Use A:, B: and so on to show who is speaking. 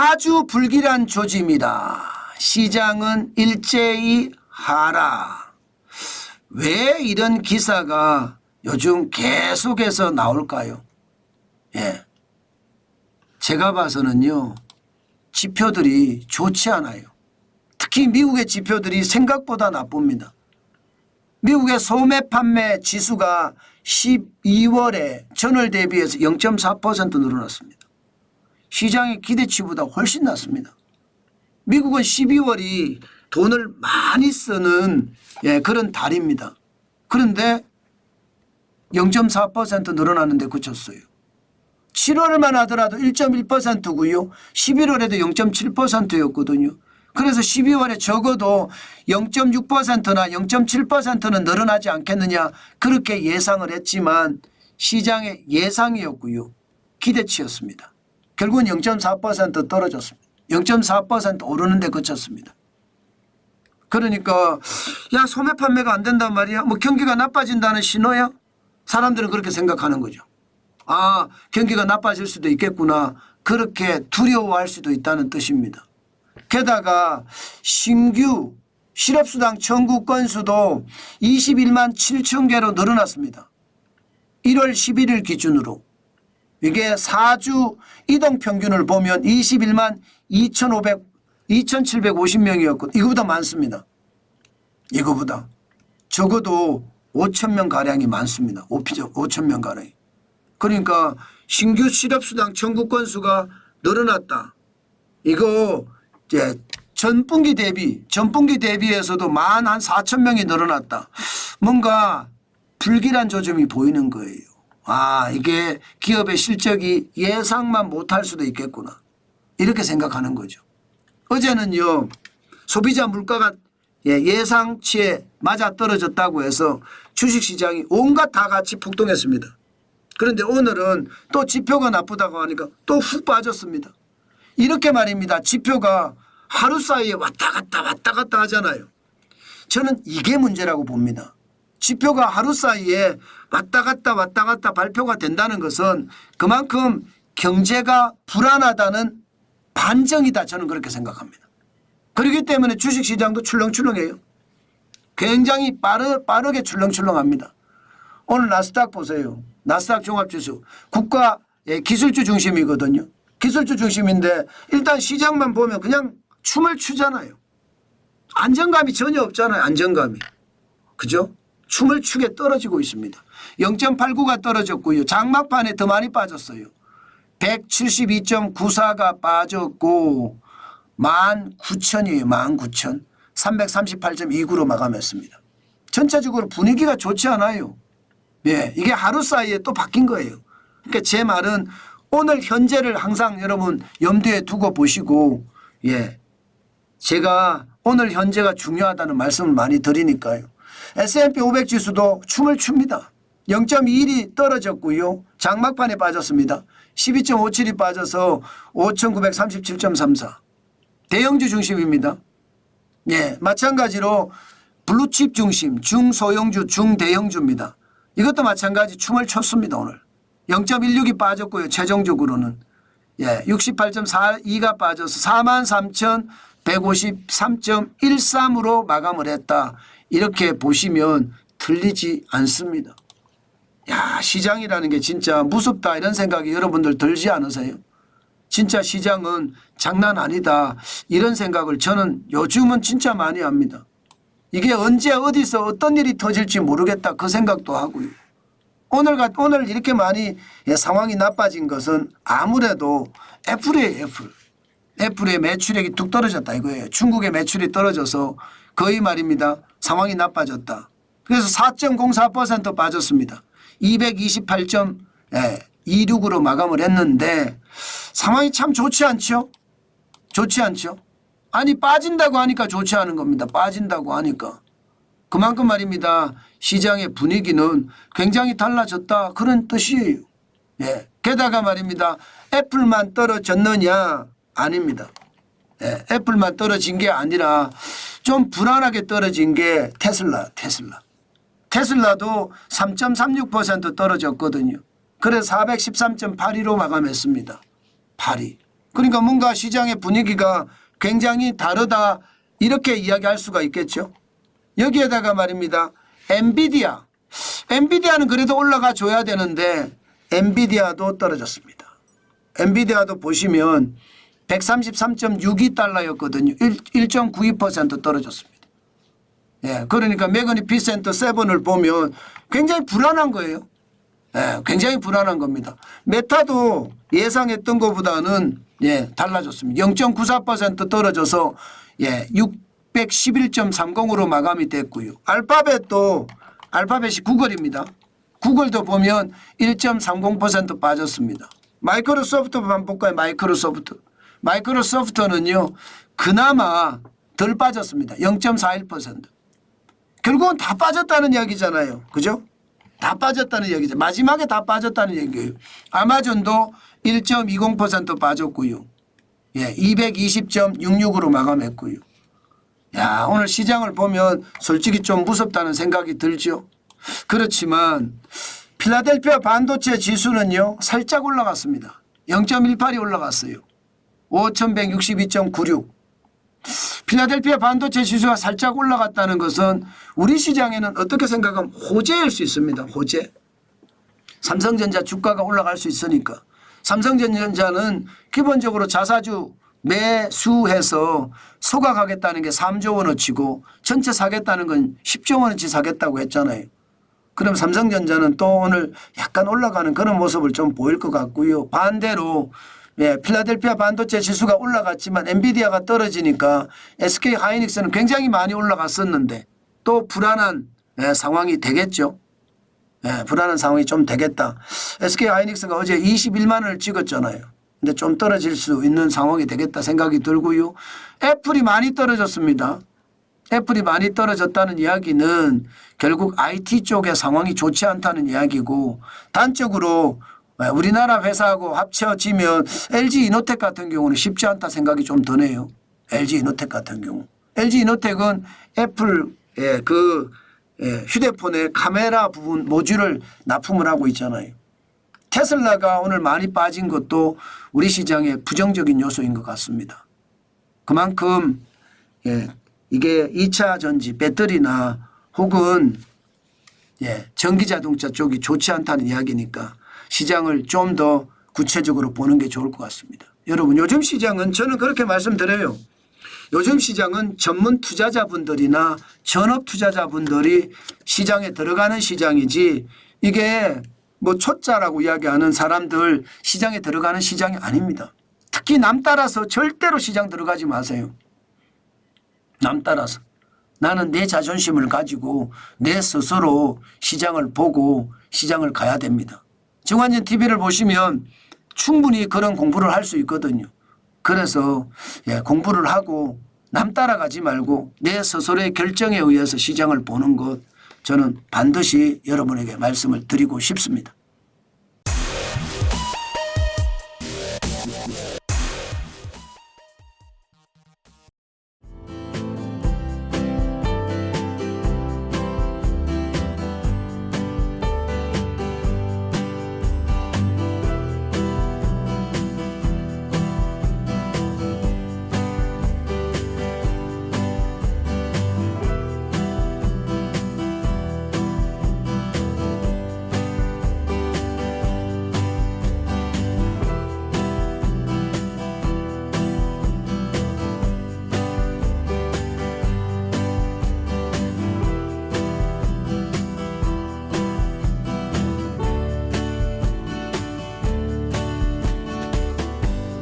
A: 아주 불길한 조짐이다. 시장은 일제히 하라. 왜 이런 기사가 요즘 계속해서 나올까요? 예. 제가 봐서는요, 지표들이 좋지 않아요. 특히 미국의 지표들이 생각보다 나쁩니다. 미국의 소매 판매 지수가 12월에 전월 대비해서 0.4% 늘어났습니다. 시장의 기대치보다 훨씬 낮습니다. 미국은 12월이 돈을 많이 쓰는 예, 그런 달입니다. 그런데 0.4% 늘어나는데 그쳤어요. 7월만 하더라도 1.1%고요. 11월에도 0.7%였거든요. 그래서 12월에 적어도 0.6%나 0.7%는 늘어나지 않겠느냐 그렇게 예상을 했지만 시장의 예상이었고요. 기대치였습니다. 결국은 0.4% 떨어졌습니다. 0.4% 오르는데 그쳤습니다. 그러니까 야 소매 판매가 안 된단 말이야. 뭐 경기가 나빠진다는 신호야? 사람들은 그렇게 생각하는 거죠. 아 경기가 나빠질 수도 있겠구나. 그렇게 두려워할 수도 있다는 뜻입니다. 게다가 신규 실업수당 청구 건수도 21만 7천 개로 늘어났습니다. 1월 11일 기준으로 이게 4주 이동 평균을 보면 21만 2,500 2,750명이었고 이거보다 많습니다. 이거보다 적어도 5천 명 가량이 많습니다. 5천 명 가량. 그러니까 신규 실업수당 청구 건수가 늘어났다. 이거 이제 전분기 대비 전분기 대비해서도 만 한 4천 명이 늘어났다. 뭔가 불길한 조짐이 보이는 거예요. 아 이게 기업의 실적이 예상만 못할 수도 있겠구나. 이렇게 생각하는 거죠. 어제는요 소비자 물가가 예, 예상치에 맞아 떨어졌다고 해서 주식시장이 온갖 다 같이 폭등했습니다. 그런데 오늘은 또 지표가 나쁘다고 하니까 또 훅 빠졌습니다. 이렇게 말입니다. 지표가 하루 사이에 왔다 갔다 왔다 갔다 하잖아요. 저는 이게 문제라고 봅니다. 지표가 하루 사이에 왔다 갔다 왔다 갔다 발표가 된다는 것은 그만큼 경제가 불안하다는 반정이다 저는 그렇게 생각합니다. 그렇기 때문에 주식시장도 출렁출렁해요. 굉장히 빠르, 빠르게 출렁출렁합니다. 오늘 나스닥 보세요. 나스닥 종합지수 국가 예, 기술주 중심이거든요. 기술주 중심인데 일단 시장만 보면 그냥 춤을 추잖아요. 안정감이 전혀 없잖아요. 안정감이. 그죠? 춤을 추게 떨어지고 있습니다. 0.89가 떨어졌고요. 장막판에 더 많이 빠졌어요. 172.94가 빠졌고 19,000이에요. 19,000. 338.29로 마감했습니다. 전체적으로 분위기가 좋지 않아요. 예, 이게 하루 사이에 또 바뀐 거예요. 그러니까 제 말은 오늘 현재를 항상 여러분 염두에 두고 보시고 예, 제가 오늘 현재가 중요하다는 말씀을 많이 드리니까요. S&P 500 지수도 춤을 춥니다. 0.21이 떨어졌고요. 장막판에 빠졌습니다. 12.57이 빠져서 5,937.34. 대형주 중심입니다. 예, 마찬가지로 블루칩 중심, 중소형주, 중대형주입니다. 이것도 마찬가지 춤을 췄습니다, 오늘. 0.16이 빠졌고요, 최종적으로는. 예, 68.42가 빠져서 43,153.13으로 마감을 했다. 이렇게 보시면 틀리지 않습니다. 야, 시장이라는 게 진짜 무섭다 이런 생각이 여러분들 들지 않으세요? 진짜 시장은 장난 아니다. 이런 생각을 저는 요즘은 진짜 많이 합니다. 이게 언제 어디서 어떤 일이 터질지 모르겠다 그 생각도 하고요. 오늘 같 오늘 이렇게 많이 예, 상황이 나빠진 것은 아무래도 애플이에요, 애플. 애플의 매출액이 뚝 떨어졌다 이거예요. 중국의 매출이 떨어져서 거의 말입니다. 상황이 나빠졌다. 그래서 4.04% 빠졌습니다. 228.26으로 마감을 했는데 상황이 참 좋지 않죠? 좋지 않죠? 아니 빠진다고 하니까 좋지 않은 겁니다. 빠진다고 하니까. 그만큼 말입니다. 시장의 분위기는 굉장히 달라졌다 그런 뜻이에요. 예. 게다가 말입니다. 애플만 떨어졌느냐? 아닙니다. 예. 애플만 떨어진 게 아니라 좀 불안하게 떨어진 게 테슬라, 테슬라. 테슬라도 3.36% 떨어졌거든요. 그래서 413.82로 마감했습니다. 82. 그러니까 뭔가 시장의 분위기가 굉장히 다르다 이렇게 이야기할 수가 있겠죠. 여기에다가 말입니다. 엔비디아. 엔비디아는 그래도 올라가 줘야 되는데 엔비디아도 떨어졌습니다. 엔비디아도 보시면 133.62달러였거든요. 1.92% 떨어졌습니다. 예, 그러니까 매그니 피센트 7을 보면 굉장히 불안한 거예요. 예, 굉장히 불안한 겁니다. 메타도 예상했던 것보다는 예, 달라졌습니다. 0.94% 떨어져서 예, 611.30으로 마감이 됐고요. 알파벳도 알파벳이 구글입니다. 구글도 보면 1.30% 빠졌습니다. 마이크로소프트만 볼까요? 마이크로소프트. 마이크로소프트는요, 그나마 덜 빠졌습니다. 0.41%. 결국은 다 빠졌다는 이야기잖아요. 그죠? 다 빠졌다는 얘기죠. 마지막에 다 빠졌다는 얘기예요. 아마존도 1.20% 빠졌고요. 예, 220.66으로 마감했고요. 야, 오늘 시장을 보면 솔직히 좀 무섭다는 생각이 들죠. 그렇지만 필라델피아 반도체 지수는요, 살짝 올라갔습니다. 0.18이 올라갔어요. 5,162.96. 필라델피아 반도체 지수가 살짝 올라갔다는 것은 우리 시장에는 어떻게 생각하면 호재일 수 있습니다. 호재. 삼성전자 주가가 올라갈 수 있으니까. 삼성전자는 기본적으로 자사주 매수해서 소각하겠다는 게 3조 원어치고 전체 사겠다는 건 10조 원어치 사겠다고 했잖아요. 그럼 삼성전자는 또 오늘 약간 올라가는 그런 모습을 좀 보일 것 같고요. 반대로 예, 필라델피아 반도체 지수가 올라갔지만 엔비디아가 떨어지니까 SK 하이닉스는 굉장히 많이 올라갔었는데 또 불안한 예, 상황이 되겠죠. 예, 불안한 상황이 좀 되겠다. SK 하이닉스가 어제 21만 원을 찍었잖아요. 근데 좀 떨어질 수 있는 상황이 되겠다 생각이 들고요. 애플이 많이 떨어졌습니다. 애플이 많이 떨어졌다는 이야기는 결국 IT 쪽의 상황이 좋지 않다는 이야기고 단적으로 우리나라 회사하고 합쳐지면 LG 이노텍 같은 경우는 쉽지 않다 생각이 좀 드네요. LG 이노텍 같은 경우. LG 이노텍은 애플의 그 예, 휴대폰의 카메라 부분 모듈을 납품을 하고 있잖아요. 테슬라가 오늘 많이 빠진 것도 우리 시장의 부정적인 요소인 것 같습니다. 그만큼 예, 이게 2차 전지 배터리나 혹은 예, 전기 자동차 쪽이 좋지 않다는 이야기니까 시장을 좀 더 구체적으로 보는 게 좋을 것 같습니다. 여러분 요즘 시장은 저는 그렇게 말씀드려요. 요즘 시장은 전문 투자자분들이나 전업 투자자분들이 시장에 들어가는 시장이지 이게 뭐 초짜라고 이야기하는 사람들 시장에 들어가는 시장이 아닙니다. 특히 남 따라서 절대로 시장 들어가지 마세요. 남 따라서. 나는 내 자존심을 가지고 내 스스로 시장을 보고 시장을 가야 됩니다. 정환진 TV를 보시면 충분히 그런 공부를 할 수 있거든요. 그래서 예, 공부를 하고 남 따라가지 말고 내 스스로의 결정에 의해서 시장을 보는 것 저는 반드시 여러분에게 말씀을 드리고 싶습니다.